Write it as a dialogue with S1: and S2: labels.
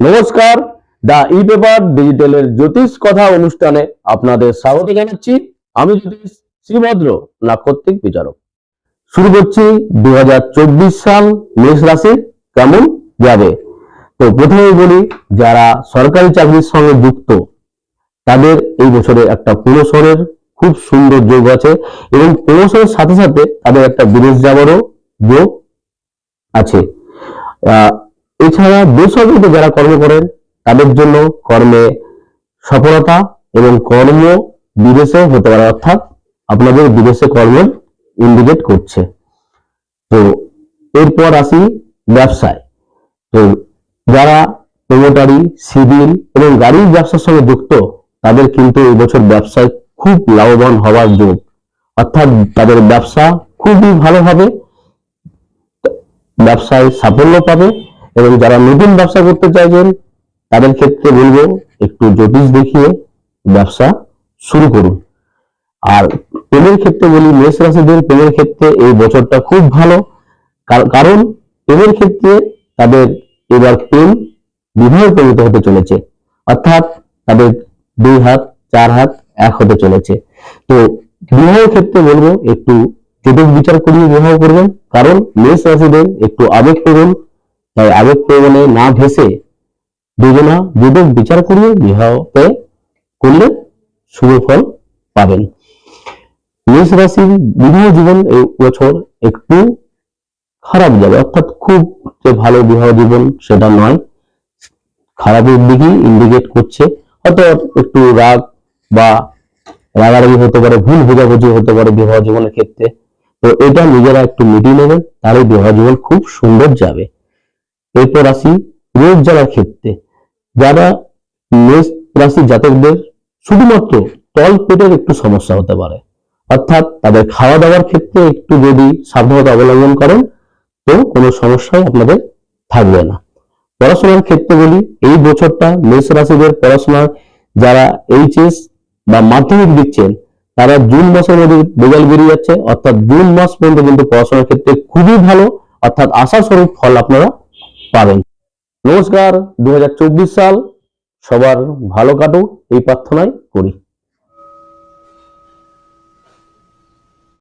S1: নমস্কার দা e paper ডিজিটালের জ্যোতিষ কথা অনুষ্ঠানে আপনাদের স্বাগত জানাচ্ছি। আমি জ্যোতিষ শ্রীভদ্র নাক্ষত্রিক বিচারক। শুরু করছি দু হাজার চব্বিশ সাল মেষ রাশি, কেমন? যাবে। তো প্রথমেই বলি, যারা সরকারি চাকরির সঙ্গে যুক্ত, তাদের এই বছরে একটা প্রমোশনের খুব সুন্দর যোগ আছে এবং প্রমোশনের সাথে সাথে তাদের একটা বিদেশ যাওয়ারও যোগ আছে। এছাড়া বেসরকারিতে যারা কর্ম করেন, তাদের জন্য কর্মে সফলতা এবং কর্ম বিদেশে হতে পারে, অর্থাৎ আপনাদের বিদেশে কর্মের ইন্ডিকেট করছে। তো এরপর আসি ব্যবসায়। তো যারা প্রমোটারি সিভিল এবং গাড়ির ব্যবসার সঙ্গে যুক্ত, তাদের কিন্তু এই বছর ব্যবসায় খুব লাভবান হওয়ার যোগ। অর্থাৎ তাদের ব্যবসা খুবই ভালো হবে, ব্যবসায় সাফল্য পাবে এবং যারা নতুন ব্যবসা করতে চাইছেন তাদের ক্ষেত্রে বলব, একটু জ্যোতিষ দেখিয়ে ব্যবসা শুরু করুন। আর প্রেমের ক্ষেত্রে বলি, মেষ রাশিদের প্রেমের ক্ষেত্রে এই বছরটা খুব ভালো। কারণ প্রেমের ক্ষেত্রে তাদের এবার প্রেম বিবাহে পরিণত হতে চলেছে। অর্থাৎ তাদের দুই হাত, চার হাত, এক হতে চলেছে। তো বিবাহের ক্ষেত্রে বলব, একটু জ্যোতিষ বিচার করিয়ে বিবাহ করবেন। কারণ মেষ রাশিদের একটু আবেগ প্রবণ তাই আবেগ প্রবণে না ভেসে দুজনা জ্যোতিষ বিচার করিয়ে বিবাহতে করলে শুভ ফল পাবেন। মেষ রাশির বিবাহ জীবন এই বছর একটু খারাপ যাবে, অর্থাৎ খুব যে ভালো বিবাহ জীবন সেটা নয়। খারাপের দিকেই ইন্ডিকেট করছে। হয়তো একটু রাগ বা রাগারাগি হতে পারে, ভুল বোঝাবুঝি হতে পারে বিবাহ জীবনের ক্ষেত্রে। তো এটা নিজেরা একটু মিটিয়ে নেবেন তাহলে বিবাহ জীবন খুব সুন্দর যাবে। এরপর আসি রোগ জ্বালার ক্ষেত্রে। যারা মেষ রাশি জাতকদের শুধুমাত্র তল পেটের একটু সমস্যা হতে পারে, অর্থাৎ তাদের খাওয়া দাওয়ার ক্ষেত্রে একটু যদি সাবধানতা অবলম্বন করেন, তো কোনো সমস্যাই আপনাদের থাকবে না। পড়াশোনার ক্ষেত্রে বলি, এই বছরটা মেষ রাশিদের পড়াশোনার যারা এইচএস বা মাধ্যমিক দিচ্ছেন, তারা জুন মাসের মধ্যে রেজাল্ট বেরিয়ে যাচ্ছে, অর্থাৎ জুন মাস পর্যন্ত কিন্তু পড়াশোনার ক্ষেত্রে খুবই ভালো, অর্থাৎ আশা আশাস্বরূপ ফল আপনারা পাবেন নমস্কার দু হাজার চব্বিশ সাল সবার ভালো কাটুক এই প্রার্থনায় করি।